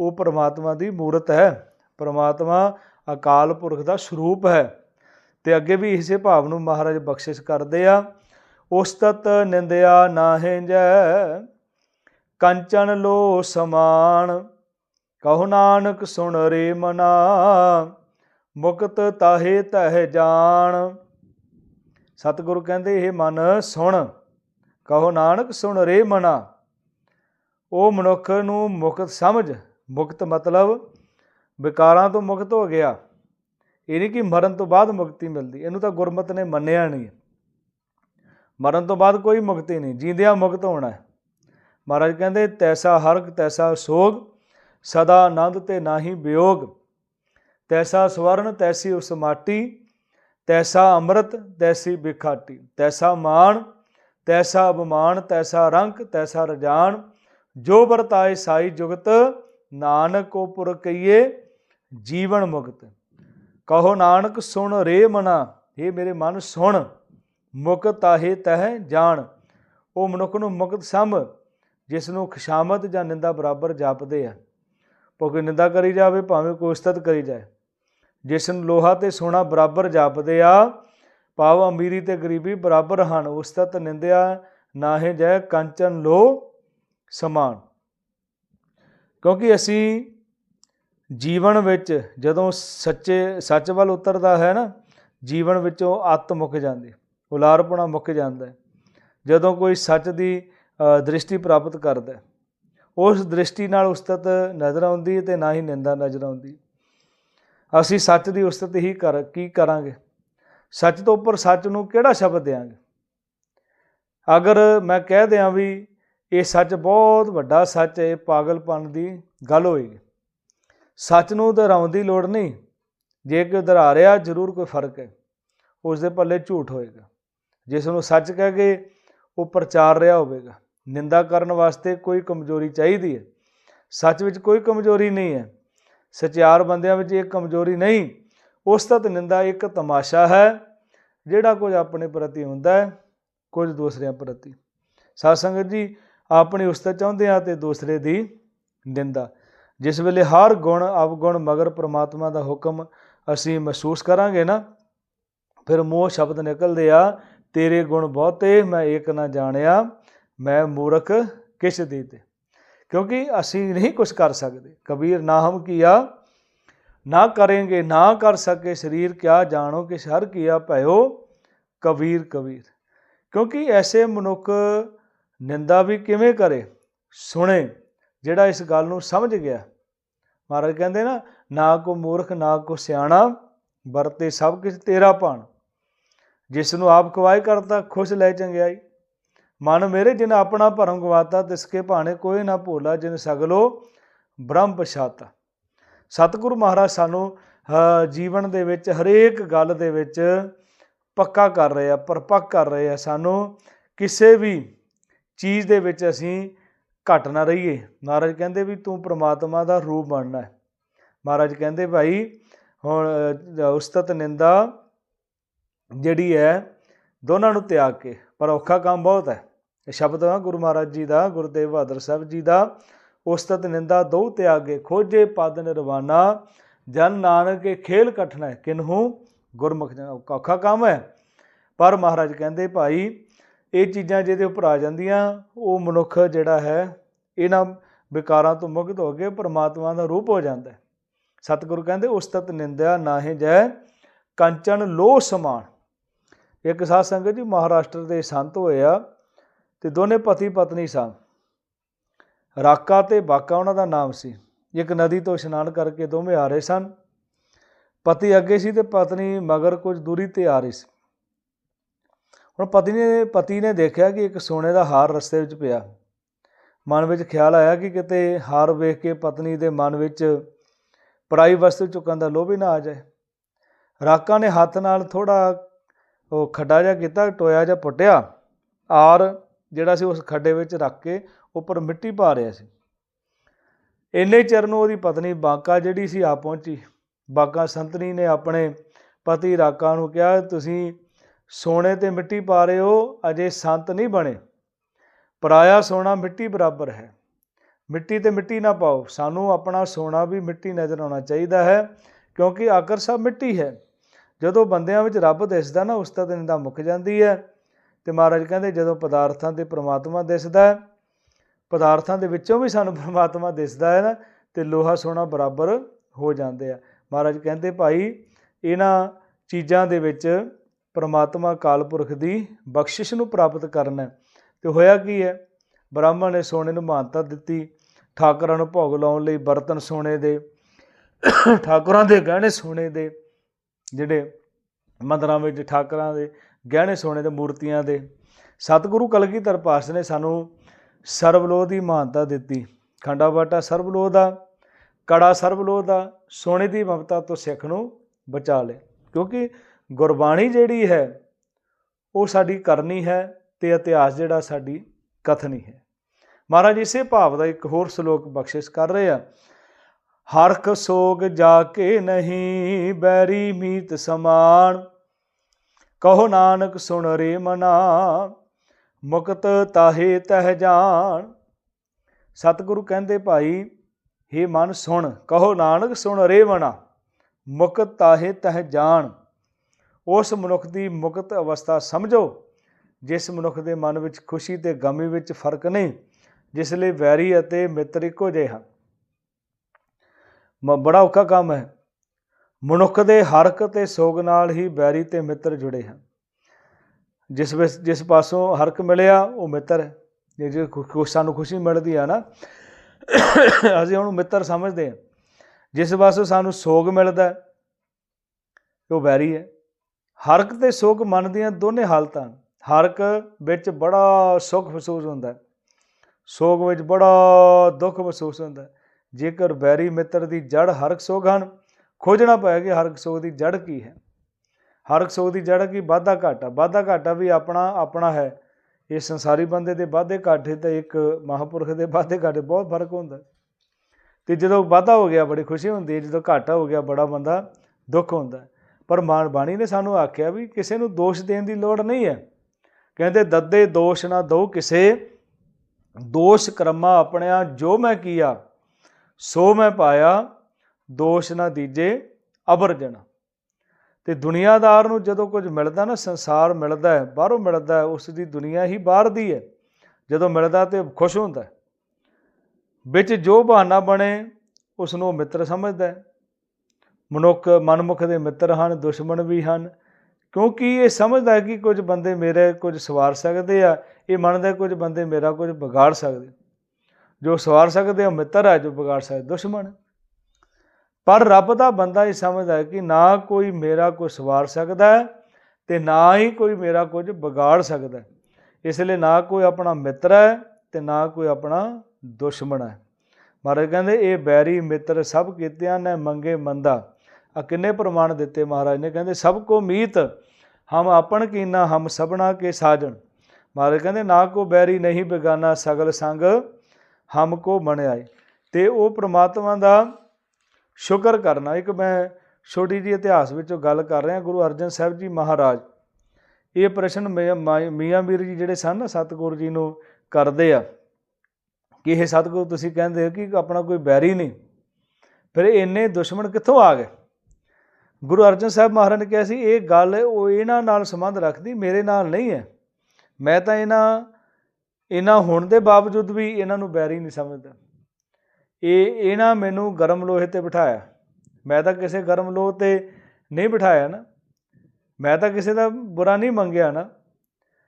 ਉਹ ਪਰਮਾਤਮਾ ਦੀ ਮੂਰਤ ਹੈ। ਪਰਮਾਤਮਾ ਅਕਾਲ ਪੁਰਖ ਦਾ ਸਰੂਪ ਹੈ। ਤੇ ਅੱਗੇ ਵੀ ਇਸੇ ਭਾਵ ਨੂੰ ਮਹਾਰਾਜ ਬਖਸ਼ਿਸ਼ ਕਰਦੇ ਆ। ਉਸਤਤ ਨਿੰਦਿਆ ਨਾਹਿੰਜੈ ਕੰਚਨ ਲੋ ਸਮਾਨ। ਕਹੋ ਨਾਨਕ ਸੁਣ ਰੇ ਮਨਾ, ਮੁਕਤ ਤਾਹੇ ਤਹਿ ਜਾਣ। ਸਤਿਗੁਰੂ ਕਹਿੰਦੇ ਇਹ ਮਨ ਸੁਣ, ਕਹੋ ਨਾਨਕ ਸੁਣ ਰੇ ਮਨਾ। ਉਹ ਮਨੁੱਖ ਨੂੰ ਮੁਕਤ ਸਮਝ ਮੁਕਤ ਮਤਲਬ ਵਿਕਾਰਾਂ ਤੋਂ ਮੁਕਤ ਹੋ ਗਿਆ। ਇਹ ਨਹੀਂ ਕਿ ਮਰਨ ਤੋਂ ਬਾਅਦ ਮੁਕਤੀ ਮਿਲਦੀ। ਇਹਨੂੰ ਤਾਂ ਗੁਰਮਤ ਨੇ ਮੰਨਿਆ ਨਹੀਂ। ਮਰਨ ਤੋਂ ਬਾਅਦ ਕੋਈ ਮੁਕਤੀ ਨਹੀਂ। ਜੀਂਦਿਆਂ ਮੁਕਤ ਹੋਣਾ ਹੈ। ਮਹਾਰਾਜ ਕਹਿੰਦੇ, ਤੈਸਾ ਹਰਕ ਤੈਸਾ ਸੋਗ, ਸਦਾ ਆਨੰਦ ਤੇ ਨਾਹੀ ਵਿਯੋਗ ਤੈਸਾ ਸਵਰਨ, ਤੈਸੀ ਉਸ ਮਾਟੀ। ਤੈਸਾ ਅੰਮ੍ਰਿਤ, ਤੈਸੀ ਬਿਖਾਟੀ। ਤੈਸਾ ਮਾਣ, ਤੈਸਾ ਅਭਮਾਨ ਤੈਸਾ ਰੰਕ ਤੈਸਾ ਰਜਾਨ। ਜੋ ਵਰਤਾਏ ਸਾਈ ਜੁਗਤ ਨਾਨਕ ਕੋ ਪੁਰ ਕਈਏ ਜੀਵਨ ਮੁਕਤ। ਕਹੋ ਨਾਨਕ, ਸੁਣ ਰੇ ਮਨਾ। ਇਹ ਮੇਰੇ ਮਨ, ਸੁਣ। ਮੁਕਤ ਆਹੇ ਤਹ ਜਾਣ। ਉਹ ਮਨੁੱਖ ਨੂੰ ਮੁਕਤ ਸਮ, ਜਿਸ ਨੂੰ ਖਸ਼ਾਮਤ ਜਾਂ ਨਿੰਦਾ ਬਰਾਬਰ ਜਾਪਦੇ ਆ। ਭਾਵੇਂ ਨਿੰਦਾ ਕਰੀ ਜਾਵੇ, ਭਾਵੇਂ ਕੋਈ ਉਸਤਤ ਕਰੀ ਜਾਏ। ਜਿਸ ਨੂੰ ਲੋਹਾ ਤੇ ਸੋਨਾ ਬਰਾਬਰ ਜਾਪਦੇ ਆ, ਭਾਵ ਅਮੀਰੀ ਤੇ ਗਰੀਬੀ ਬਰਾਬਰ ਹਨ। ਉਸਤਤ ਨਿੰਦਿਆ ਨਾਹੇ ਜੈ, ਕੰਚਨ ਲੋ ਸਮਾਨ। ਕਿਉਂਕਿ ਅਸੀਂ ਜੀਵਨ ਵਿੱਚ ਜਦੋਂ ਸੱਚੇ, ਸੱਚ ਵੱਲ ਉਤਰਦਾ ਹੈ ਨਾ, ਜੀਵਨ ਵਿੱਚੋਂ ਅੱਤ ਮੁੱਕ ਜਾਂਦੀ, ਉਲਾਰਪਣਾ ਮੁੱਕ ਜਾਂਦਾ ਜਦੋਂ ਕੋਈ ਸੱਚ ਦੀ ਦ੍ਰਿਸ਼ਟੀ ਪ੍ਰਾਪਤ ਕਰਦਾ ਉਸ ਦ੍ਰਿਸ਼ਟੀ ਨਾਲ ਉਸਤਤ ਨਜ਼ਰ ਆਉਂਦੀ ਤੇ ਨਾ ਹੀ ਨਿੰਦਾ ਨਜ਼ਰ ਆਉਂਦੀ ਅਸੀਂ ਸੱਚ ਦੀ ਉਸਤਤ ਹੀ ਕਰ, ਕੀ ਕਰਾਂਗੇ? ਸੱਚ ਤੋਂ ਉੱਪਰ ਸੱਚ ਨੂੰ ਕਿਹੜਾ ਸ਼ਬਦ ਦੇਾਂਗੇ ਅਗਰ ਮੈਂ ਕਹਿ ਦਿਆਂ ਵੀ ਇਹ ਸੱਚ ਬਹੁਤ ਵੱਡਾ ਸੱਚ ਹੈ, ਪਾਗਲਪਨ ਦੀ ਗੱਲ ਹੋਏਗੀ। ਸੱਚ ਨੂੰ ਦੁਹਰਾਉਣ ਦੀ ਲੋੜ ਨਹੀਂ। ਜੇ ਕਿ ਦੁਹਰਾ ਰਿਹਾ ਜ਼ਰੂਰ ਕੋਈ ਫ਼ਰਕ ਹੈ। ਉਸ ਦੇ ਪੱਲੇ ਝੂਠ ਹੋਏਗਾ। ਜਿਸ ਨੂੰ ਸੱਚ ਕਹਿ ਕੇ ਉਹ ਪ੍ਰਚਾਰ ਰਿਹਾ ਹੋਵੇਗਾ। ਨਿੰਦਾ ਕਰਨ ਵਾਸਤੇ ਕੋਈ ਕਮਜ਼ੋਰੀ ਚਾਹੀਦੀ ਹੈ। ਸੱਚ ਵਿੱਚ ਕੋਈ ਕਮਜ਼ੋਰੀ ਨਹੀਂ ਹੈ। ਸਚਿਆਰ ਬੰਦਿਆਂ ਵਿੱਚ ਇਹ ਕਮਜ਼ੋਰੀ ਨਹੀਂ। ਉਸ ਤਤ ਨਿੰਦਾ ਇੱਕ ਤਮਾਸ਼ਾ ਹੈ, ਜਿਹੜਾ ਕੁਝ ਆਪਣੇ ਪ੍ਰਤੀ ਹੁੰਦਾ ਹੈ, ਕੁਝ ਦੂਸਰਿਆਂ ਪ੍ਰਤੀ। ਸਾਧ ਸੰਗਤ ਜੀ ਆਪਣੀ ਉਸਤਤ ਚਾਹੁੰਦੇ ਆ ਤੇ ਦੂਸਰੇ ਦੀ ਨਿੰਦਾ। ਜਿਸ ਵੇਲੇ ਹਰ ਗੁਣ ਅਵਗੁਣ ਮਗਰ ਪ੍ਰਮਾਤਮਾ ਦਾ ਹੁਕਮ ਅਸੀਂ ਮਹਿਸੂਸ ਕਰਾਂਗੇ ਨਾ, ਫਿਰ ਮੋਹ ਸ਼ਬਦ ਨਿਕਲਦੇ ਆ, ਤੇਰੇ ਗੁਣ ਬਹੁਤੇ, ਮੈਂ ਏਕ ਨਾ ਜਾਣਿਆ, ਮੈਂ ਮੂਰਖ ਕਿਛ ਦੀ ਤੇ ਕਿਉਂਕਿ ਅਸੀਂ ਨਹੀਂ ਕੁਝ ਕਰ ਸਕਦੇ। ਕਬੀਰ ਨਾ ਹਮ ਕੀਆ, ਨਾ ਕरेंगे ਨਾ ਕਰ ਸਕੇ ਸਰੀਰ, ਕਿਆ ਜਾਣੋ ਕਿ ਹਰ ਕੀਆ ਭਇਓ ਕਬੀਰ ਕਬੀਰ। ਕਿਉਂਕਿ ਐਸੇ ਮਨੁੱਖ ਨਿੰਦਾ ਵੀ ਕਿਵੇਂ ਕਰੇ? ਸੁਣੇ, ਜਿਹੜਾ ਇਸ ਗੱਲ ਨੂੰ ਸਮਝ ਗਿਆ। ਮਹਾਰਾਜ ਕਹਿੰਦੇ ਨਾ ਨਾ ਕੋ ਮੂਰਖ, ਨਾ ਕੋ ਸਿਆਣਾ, ਵਰਤੇ ਸਭ ਕੁਝ ਤੇਰਾ ਭਾਣ। ਜਿਸ ਨੂੰ ਆਪ ਕਵਾਇ ਕਰਤਾ, ਖੁਸ਼ ਲੈ ਚੰਗਿਆਈ। ਮਨ ਮੇਰੇ ਜਿਨ ਆਪਣਾ ਭਰਮ ਗਵਾਤਾ ਤਿਸਕੇ ਭਾਣੇ ਕੋਈ ਨਾ ਭੋਲਾ, ਜਿਨ ਸਗਲੋ ਬ੍ਰਹਮ ਪਛਾਤਾ। ਸਤਿਗੁਰੂ ਮਹਾਰਾਜ ਸਾਨੂੰ ਜੀਵਨ ਦੇ ਵਿੱਚ, ਹਰੇਕ ਗੱਲ ਦੇ ਵਿੱਚ ਪੱਕਾ ਕਰ ਰਹੇ ਆ, ਪਰਪੱਕ ਕਰ ਰਹੇ ਆ। ਸਾਨੂੰ ਕਿਸੇ ਵੀ ਚੀਜ਼ ਦੇ ਵਿੱਚ ਅਸੀਂ ਘਟ ਨਾ ਰਹੀਏ। ਮਹਾਰਾਜ ਕਹਿੰਦੇ ਵੀ ਤੂੰ ਪ੍ਰਮਾਤਮਾ ਦਾ ਰੂਪ ਬਣਨਾ ਹੈ। ਮਹਾਰਾਜ ਕਹਿੰਦੇ ਭਾਈ ਹੁਣ ਅ, ਉਸਤਤ ਨਿੰਦਾ ਜਿਹੜੀ ਹੈ ਦੋਨਾਂ ਨੂੰ ਤਿਆਗ ਕੇ ਪਰ ਔਖਾ ਕੰਮ ਬਹੁਤ ਹੈ। ਇਹ ਸ਼ਬਦ ਆ ਗੁਰੂ ਮਹਾਰਾਜ ਜੀ ਦਾ ਗੁਰਦੇਵ ਬਹਾਦਰ ਸਾਹਿਬ ਜੀ ਦਾ। ਉਸਤਤ ਨਿੰਦਾ ਦੋ ਤਿਆਗੇ ਖੋਜੇ ਪਦ ਨਿਰਵਾਣਾ ਜਨ ਨਾਨਕ ਇਹ ਖੇਲ ਕਠਨਾ ਹੈ ਕਿਨਹੂ? ਗੁਰਮੁਖ ਔਖਾ ਕੰਮ ਹੈ। ਪਰ ਮਹਾਰਾਜ ਕਹਿੰਦੇ ਭਾਈ ਇਹ ਚੀਜ਼ਾਂ ਜਿਹਦੇ ਉੱਪਰ ਆ ਜਾਂਦੀਆਂ, ਉਹ ਮਨੁੱਖ ਜਿਹੜਾ ਹੈ, ਇਹਨਾਂ ਵਿਕਾਰਾਂ ਤੋਂ ਮੁਕਤ ਹੋ ਕੇ ਪਰਮਾਤਮਾ ਦਾ ਰੂਪ ਹੋ ਜਾਂਦਾ ਹੈ। ਸਤਿਗੁਰੂ ਕਹਿੰਦੇ ਉਸਤਤ ਨਿੰਦਿਆ ਨਾਹੇ ਜੈ, ਕੰਚਨ ਲੋਹ ਸਮਾਨ। ਇੱਕ ਸਾਧ ਸੰਗਤ ਜੀ ਮਹਾਰਾਸ਼ਟਰ ਦੇ ਸੰਤ ਹੋਏ ਆ ਤੇ ਦੋਨੇ ਪਤੀ ਪਤਨੀ ਸਨ। ਰਾਕਾ ਤੇ ਬਾਕਾ ਉਹਨਾਂ ਦਾ ਨਾਮ ਸੀ। ਇੱਕ ਨਦੀ ਤੋਂ ਇਸ਼ਨਾਨ ਕਰਕੇ ਦੋਵੇਂ ਆ ਰਹੇ ਸਨ। ਪਤੀ ਅੱਗੇ ਸੀ ਤੇ ਪਤਨੀ ਮਗਰ ਕੁਝ ਦੂਰੀ ਤੇ ਆ ਰਹੀ ਸੀ। ਹੁਣ ਪਤਨੀ ਨੇ, ਪਤੀ ਨੇ ਦੇਖਿਆ ਕਿ ਇੱਕ ਸੋਨੇ ਦਾ ਹਾਰ ਰਸਤੇ ਵਿੱਚ ਪਿਆ। ਮਨ ਵਿੱਚ ਖਿਆਲ ਆਇਆ ਕਿ ਕਿਤੇ ਹਾਰ ਵੇਖ ਕੇ ਪਤਨੀ ਦੇ ਮਨ ਵਿੱਚ ਪਰਾਈ ਵਸਤੂ ਚੁੱਕਣ ਦਾ ਲੋਭ ਹੀ ਨਾ ਆ ਜਾਏ। ਰਾਕਾ ਨੇ ਹੱਥ ਨਾਲ ਥੋੜਾ ਉਹ ਖੱਡਾ ਜਿਹਾ ਕੀਤਾ, ਟੋਇਆ ਜਿਹਾ ਪੁੱਟਿਆ। ਆਰ ਜਿਹੜਾ ਸੀ ਉਸ ਖੱਡੇ ਵਿੱਚ ਰੱਖ ਕੇ ਉੱਪਰ ਮਿੱਟੀ ਪਾ ਰਿਹਾ ਸੀ। ਇੰਨੇ ਚਿਰ ਨੂੰ ਉਹਦੀ ਪਤਨੀ ਬਾਕਾ ਜਿਹੜੀ ਸੀ ਆ ਪਹੁੰਚੀ। ਬਾਕਾ ਸੰਤਨੀ ਨੇ ਆਪਣੇ ਪਤੀ ਰਾਕਾ ਨੂੰ ਕਿਹਾ, ਤੁਸੀਂ ਸੋਨੇ ਤੇ ਮਿੱਟੀ ਪਾ ਰਹੇ ਹੋ ਅਜੇ ਸੰਤ ਨਹੀਂ ਬਣੇ। ਪਰਾਇਆ ਸੋਨਾ ਮਿੱਟੀ ਬਰਾਬਰ ਹੈ। ਮਿੱਟੀ ਤੇ ਮਿੱਟੀ ਨਾ ਪਾਓ। ਸਾਨੂੰ ਆਪਣਾ ਸੋਨਾ ਵੀ ਮਿੱਟੀ ਨਜ਼ਰ ਆਉਣਾ ਚਾਹੀਦਾ ਹੈ, ਕਿਉਂਕਿ ਆਕਰ ਸਭ ਮਿੱਟੀ ਹੈ। ਜਦੋਂ ਬੰਦਿਆਂ ਵਿੱਚ ਰੱਬ ਦਿਸਦਾ ਨਾ, ਉਸ ਤਾਂ ਨਿੰਦਾ ਮੁੱਕ ਜਾਂਦੀ ਹੈ। ਤੇ ਮਹਾਰਾਜ ਕਹਿੰਦੇ, ਜਦੋਂ ਪਦਾਰਥਾਂ ਤੇ ਪ੍ਰਮਾਤਮਾ ਦਿਸਦਾ ਹੈ, ਪਦਾਰਥਾਂ ਦੇ ਵਿੱਚੋਂ ਵੀ ਸਾਨੂੰ ਪ੍ਰਮਾਤਮਾ ਦਿਸਦਾ ਹੈ ਨਾ, ਤੇ ਲੋਹਾ ਸੋਨਾ ਬਰਾਬਰ ਹੋ ਜਾਂਦੇ ਆ। ਮਹਾਰਾਜ ਕਹਿੰਦੇ, ਭਾਈ, ਇਹਨਾਂ ਚੀਜ਼ਾਂ ਦੇ ਵਿੱਚ ਪ੍ਰਮਾਤਮਾ ਕਾਲਪੁਰਖ ਦੀ ਬਖਸ਼ਿਸ਼ ਨੂੰ ਪ੍ਰਾਪਤ ਕਰਨਾ ਹੈ। ਤੇ ਹੋਇਆ ਕੀ ਹੈ? ਬ੍ਰਾਹਮਣ ਨੇ ਸੋਨੇ ਨੂੰ ਮਾਨਤਾ ਦਿੱਤੀ, ਠਾਕਰਾਂ ਨੂੰ ਭੋਗ ਲਾਉਣ ਲਈ ਬਰਤਨ ਸੋਨੇ ਦੇ, ਠਾਕੁਰਾਂ ਦੇ ਗਹਿਣੇ ਸੋਨੇ ਦੇ, ਜਿਹੜੇ ਮੰਦਰਾਂ ਵਿੱਚ ਠਾਕਰਾਂ ਦੇ ਗਹਿਣੇ ਸੋਨੇ ਦੇ ਮੂਰਤੀਆਂ ਦੇ। ਸਤਿਗੁਰੂ ਕਲਗੀਧਰ ਪਾਤਸ਼ਾਹ ਨੇ ਸਾਨੂੰ ਸਰਬਲੋਹ ਦੀ ਮਾਨਤਾ ਦਿੱਤੀ। ਖੰਡਾ ਬਾਟਾ ਸਰਬਲੋਹ ਦਾ, ਕੜਾ ਸਰਬਲੋਹ ਦਾ, ਸੋਨੇ ਦੀ ਮਮਤਾ ਤੋਂ ਸਿੱਖ ਨੂੰ ਬਚਾ ਲੈ ਕਿਉਂਕਿ ਗੁਰਬਾਣੀ ਜਿਹੜੀ ਹੈ, ਉਹ ਸਾਡੀ ਕਰਨੀ ਹੈ ਤੇ ਇਤਿਹਾਸ ਜਿਹੜਾ ਸਾਡੀ ਕਥਨੀ ਹੈ। ਮਹਾਰਾਜ ਇਸੇ ਭਾਵ ਦਾ ਇੱਕ ਹੋਰ ਸ਼ਲੋਕ ਬਖਸ਼ਿਸ਼ ਕਰ ਰਹੇ ਆ। ਹਰਖ ਸੋਗ ਜਾ ਕੇ ਨਹੀਂ ਬੈਰੀ ਮੀਤ ਸਮਾਨ, ਕਹੋ ਨਾਨਕ ਸੁਣ ਰੇ ਮਨਾ, ਮੁਕਤ ਤਾਹੇ ਤਹ ਜਾਣ। ਸਤਿਗੁਰੂ ਕਹਿੰਦੇ ਭਾਈ हे ਮਨ ਸੁਣ, ਕਹੋ ਨਾਨਕ ਸੁਣ ਰੇ ਮਨਾ, ਮੁਕਤ ਤਾਹੇ ਤਹ ਜਾਣ। ਉਸ ਮਨੁੱਖ ਦੀ ਮੁਕਤ ਅਵਸਥਾ ਸਮਝੋ, ਜਿਸ ਮਨੁੱਖ ਦੇ ਮਨ ਵਿੱਚ ਖੁਸ਼ੀ ਤੇ ਗਮੀ ਵਿੱਚ ਫ਼ਰਕ ਨਹੀਂ, ਜਿਸ ਲਈ ਵੈਰੀ ਅਤੇ ਮਿੱਤਰ ਇੱਕੋ ਜਿਹੇ ਹਨ। ਮ- ਬੜਾ ਔਖਾ ਕੰਮ ਹੈ। ਮਨੁੱਖ ਦੇ ਹਰਕ ਤੇ ਸੋਗ ਨਾਲ ਹੀ ਵੈਰੀ ਤੇ ਮਿੱਤਰ ਜੁੜੇ ਹਨ। ਜਿਸ ਵਿੱਚ, ਜਿਸ ਪਾਸੋਂ ਹਰਕ ਮਿਲਿਆ, ਉਹ ਮਿੱਤਰ ਹੈ। ਜੇ ਜੇ ਸਾਨੂੰ ਖੁਸ਼ੀ ਮਿਲਦੀ ਆ ਨਾ, ਅਸੀਂ ਉਹਨੂੰ ਮਿੱਤਰ ਸਮਝਦੇ ਹਾਂ। ਜਿਸ ਪਾਸੋਂ ਸਾਨੂੰ ਸੋਗ ਮਿਲਦਾ ਉਹ ਵੈਰੀ ਹੈ। ਹਰਕ ਤੇ ਸੋਗ ਮਨ ਦੀਆਂ ਦੋਨੇ ਹਾਲਤਾਂ। ਹਨ। ਹਰਕ ਵਿੱਚ ਬੜਾ ਸੁੱਖ ਮਹਿਸੂਸ ਹੁੰਦਾ ਹੈ। ਸੋਗ ਵਿੱਚ ਬੜਾ ਦੁੱਖ ਮਹਿਸੂਸ ਹੁੰਦਾ ਹੈ। ਜੇਕਰ ਬੈਰੀ ਮਿੱਤਰ ਦੀ ਜੜ ਹਰਕ ਸੋਗ ਹਨ, ਖੋਜਣਾ ਪਏਗਾ ਹਰਕ ਸੋਗ ਦੀ ਜੜ ਕੀ ਹੈ? ਹਰਕ ਸੋਗ ਦੀ ਜੜ ਕੀ? ਵਾਧਾ ਘਾਟਾ। ਵਾਧਾ ਘਾਟਾ ਵੀ ਆਪਣਾ ਆਪਣਾ ਹੈ। ਇਹ ਸੰਸਾਰੀ ਬੰਦੇ ਦੇ ਵਾਧੇ ਘਾਟੇ ਤੇ ਇੱਕ ਮਹਾਪੁਰਖ ਦੇ ਵਾਧੇ ਘਾਟੇ ਬਹੁਤ ਫ਼ਰਕ ਹੁੰਦਾ ਹੈ। ਤੇ ਜਦੋਂ ਵਾਧਾ ਹੋ ਗਿਆ, ਬੜੀ ਖੁਸ਼ੀ ਹੁੰਦੀ ਹੈ। ਜਦੋਂ ਘਾਟਾ ਹੋ ਗਿਆ, ਬੜਾ ਬੰਦਾ ਦੁੱਖ ਹੁੰਦਾ ਪਰ ਮਾਨ ਬਾਣੀ ਨੇ ਸਾਨੂੰ ਆਖਿਆ ਵੀ ਕਿਸੇ ਨੂੰ ਦੋਸ਼ ਦੇਣ ਦੀ ਲੋੜ ਨਹੀਂ ਹੈ। ਕਹਿੰਦੇ, ਦੱਦੇ ਦੋਸ਼ ਨਾ ਦੋ ਕਿਸੇ। ਦੋਸ਼ ਕਰਮਾ ਆਪਣਿਆ ਜੋ ਮੈਂ ਕੀਆ, ਸੋ ਮੈਂ ਪਾਇਆ, ਦੋਸ਼ ਨਾ ਦੀਜੇ ਅਬਰਜਨ ਤੇ ਦੁਨੀਆਦਾਰ ਨੂੰ ਜਦੋਂ ਕੁਝ ਮਿਲਦਾ ਨਾ, ਸੰਸਾਰ ਮਿਲਦਾ ਹੈ, ਬਾਹਰੋਂ ਮਿਲਦਾ ਹੈ ਉਸ ਦੀ ਦੁਨੀਆ ਹੀ ਬਾਹਰ ਦੀ ਹੈ। ਜਦੋਂ ਮਿਲਦਾ ਤੇ ਖੁਸ਼ ਹੁੰਦਾ ਵਿੱਚ ਜੋ ਬਹਾਨਾ ਬਣੇ ਉਸ ਨੂੰ ਮਿੱਤਰ ਸਮਝਦਾ ਹੈ। ਮਨੁੱਖ ਮਨਮੁਖ ਦੇ ਮਿੱਤਰ ਹਨ, ਦੁਸ਼ਮਣ ਵੀ ਹਨ। ਕਿਉਂਕਿ ਇਹ ਸਮਝਦਾ ਕਿ ਕੁਝ ਬੰਦੇ ਮੇਰੇ ਕੁਝ ਸਵਾਰ ਸਕਦੇ ਆ, ਇਹ ਮੰਨਦਾ ਕੁਝ ਬੰਦੇ ਮੇਰਾ ਕੁਝ ਵਿਗਾੜ ਸਕਦੇ। ਜੋ ਸਵਾਰ ਸਕਦੇ ਆ, ਉਹ ਮਿੱਤਰ ਹੈ, ਜੋ ਵਿਗਾੜ ਸਕਦੇ, ਦੁਸ਼ਮਣ। ਪਰ ਰੱਬ ਦਾ ਬੰਦਾ ਇਹ ਸਮਝਦਾ ਕਿ ਨਾ ਕੋਈ ਮੇਰਾ ਕੁਝ ਸਵਾਰ ਸਕਦਾ ਹੈ ਤੇ ਨਾ ਹੀ ਕੋਈ ਮੇਰਾ ਕੁਝ ਵਿਗਾੜ ਸਕਦਾ ਇਸ ਲਈ ਨਾ ਕੋਈ ਆਪਣਾ ਮਿੱਤਰ ਹੈ ਤੇ ਨਾ ਕੋਈ ਆਪਣਾ ਦੁਸ਼ਮਣ ਹੈ। ਮਹਾਰਾਜ ਕਹਿੰਦੇ, ਇਹ ਬੈਰੀ ਮਿੱਤਰ ਸਭ ਕੀਤਿਆਂ ਨੇ ਮੰਗੇ ਮੰਦਾ। ਆ ਕਿੰਨੇ ਪ੍ਰਮਾਣ ਦਿੱਤੇ ਮਹਾਰਾਜ ਨੇ? ਕਹਿੰਦੇ, ਸਭ ਕੋ ਮੀਤ, ਹਮ ਆਪਣ ਕੀਨਾ, ਹਮ ਸਭਨਾ ਕੇ ਸਾਜਣ। ਮਹਾਰਾਜ ਕਹਿੰਦੇ, ਨਾ ਕੋ ਬੈਰੀ ਨਹੀਂ ਬੇਗਾਨਾ, ਸਗਲ ਸੰਗ ਹਮ ਕੋ ਬਣਾਏ ਤੇ ਉਹ ਪ੍ਰਮਾਤਮਾ ਦਾ ਸ਼ੁਕਰ ਕਰਨਾ। ਇੱਕ ਮੈਂ ਛੋਟੀ ਜੀ ਇਤਿਹਾਸ ਵਿੱਚੋਂ ਗੱਲ ਕਰ ਰਿਹਾ, ਗੁਰੂ ਅਰਜਨ ਸਾਹਿਬ ਜੀ ਮਹਾਰਾਜ। ਇਹ ਪ੍ਰਸ਼ਨ ਮੀਆਂ ਮਾਈ- ਮੀਆਂ ਮੀਰ ਜੀ ਜਿਹੜੇ ਸਨ ਨਾ, ਸਤਿਗੁਰੂ ਜੀ ਨੂੰ ਕਰਦੇ ਆ ਕਿ ਇਹ ਸਤਿਗੁਰੂ, ਤੁਸੀਂ ਕਹਿੰਦੇ ਹੋ ਕਿ ਆਪਣਾ ਕੋਈ ਬੈਰੀ ਨਹੀਂ। ਫਿਰ ਇੰਨੇ ਦੁਸ਼ਮਣ ਕਿੱਥੋਂ ਆ ਗਏ? ਗੁਰੂ ਅਰਜਨ ਸਾਹਿਬ ਮਹਾਰਾਜ ਨੇ ਕਿਹਾ ਸੀ, ਇਹ ਗੱਲ ਉਹ ਇਹਨਾਂ ਨਾਲ ਸੰਬੰਧ ਰੱਖਦੀ, ਮੇਰੇ ਨਾਲ ਨਹੀਂ ਹੈ। ਮੈਂ ਤਾਂ ਇਹਨਾਂ ਇਹਨਾਂ ਹੋਣ ਦੇ ਬਾਵਜੂਦ ਵੀ ਇਹਨਾਂ ਨੂੰ ਬੈਰੀ ਨਹੀਂ ਸਮਝਦਾ। ਇਹ, ਇਹਨਾਂ ਮੈਨੂੰ ਗਰਮ ਲੋਹੇ ਤੇ ਬਿਠਾਇਆ। ਮੈਂ ਤਾਂ ਕਿਸੇ ਗਰਮ ਲੋਹ ਤੇ ਨਹੀਂ ਬਿਠਾਇਆ ਨਾ। ਮੈਂ ਤਾਂ ਕਿਸੇ ਦਾ ਬੁਰਾ ਨਹੀਂ ਮੰਗਿਆ ਨਾ।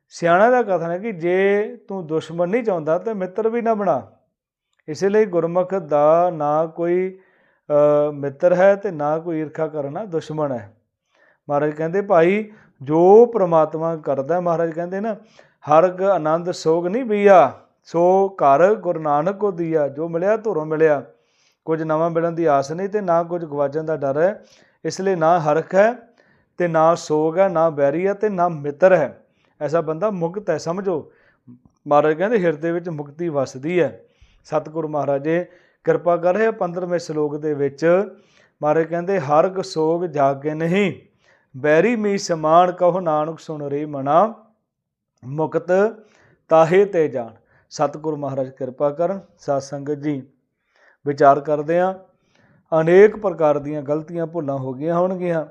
ਸਿਆਣਾ ਦਾ ਕਥਨ ਹੈ ਕਿ ਜੇ ਤੂੰ ਦੁਸ਼ਮਣ ਨਹੀਂ ਚਾਹੁੰਦਾ, ਤਾਂ ਮਿੱਤਰ ਵੀ ਨਾ ਬਣਾ। ਇਸੇ ਲਈ ਗੁਰਮੁਖ ਦਾ ਨਾ ਕੋਈ ਮਿੱਤਰ ਹੈ ਤੇ ਨਾ ਕੋਈ ਈਰਖਾ ਕਰਨਾ ਦੁਸ਼ਮਣ ਹੈ। ਮਹਾਰਾਜ ਕਹਿੰਦੇ, ਭਾਈ, ਜੋ ਪ੍ਰਮਾਤਮਾ ਕਰਦਾ ਮਹਾਰਾਜ ਕਹਿੰਦੇ ਨਾ ਹਰਗ ਆਨੰਦ ਸੋਗ ਨਹੀਂ ਬੀਆ, ਸੋ ਘਰ ਗੁਰੂ ਨਾਨਕ ਕੋ ਦੀਆ। ਜੋ ਮਿਲਿਆ, ਧੁਰੋਂ ਮਿਲਿਆ। ਕੁਝ ਨਵਾਂ ਮਿਲਣ ਦੀ ਆਸ ਨਹੀਂ ਤੇ ਨਾ ਕੁਝ ਗਵਾਚਣ ਦਾ ਡਰ ਹੈ। ਇਸ ਲਈ ਨਾ ਹਰਖ ਹੈ ਤੇ ਨਾ ਸੋਗ ਹੈ, ਨਾ ਬੈਰੀ ਹੈ ਤੇ ਨਾ ਮਿੱਤਰ ਹੈ। ਐਸਾ ਬੰਦਾ ਮੁਕਤ ਹੈ, ਸਮਝੋ। ਮਹਾਰਾਜ ਕਹਿੰਦੇ, ਹਿਰਦੇ ਵਿੱਚ ਮੁਕਤੀ ਵਸਦੀ ਹੈ। ਸਤਿਗੁਰੂ ਮਹਾਰਾਜ ਕਿਰਪਾ ਕਰ ਰਹੇ 15ਵੇਂ ਸ਼ਲੋਕ ਦੇ ਵਿੱਚ। ਮਹਾਰਾਜ ਕਹਿੰਦੇ ਹਰਗ ਸੋਗ ਜਾਗੇ ਨਹੀਂ। ਬੈਰੀ ਮੀ ਸਮਾਨ ਕਹੋ ਨਾਨਕ ਸੁਣ ਰੇ ਮਨਾ। ਮੁਕਤ ਤਾਹੇ ਤੇ ਜਾਣ। ਸਤਿਗੁਰੂ ਮਹਾਰਾਜ ਕਿਰਪਾ ਕਰਨ, ਸਾਧ ਸੰਗਤ ਜੀ। ਵਿਚਾਰ ਕਰਦੇ ਆ ਅਨੇਕ ਪ੍ਰਕਾਰ ਦੀਆਂ ਗਲਤੀਆਂ ਭੁੱਲਾਂ ਹੋ ਗਈਆਂ ਹੋਣਗੀਆਂ।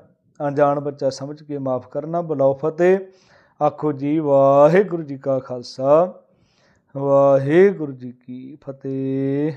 ਅਣਜਾਣ ਬੱਚਾ ਸਮਝ ਕੇ ਮਾਫ ਕਰਨਾ, ਬੁਲਾਓ ਫਤਿਹ। ਆਖੋ ਜੀ, ਵਾਹਿਗੁਰੂ ਜੀ ਕਾ ਖਾਲਸਾ, ਵਾਹਿਗੁਰੂ ਜੀ ਕੀ ਫਤਿਹ।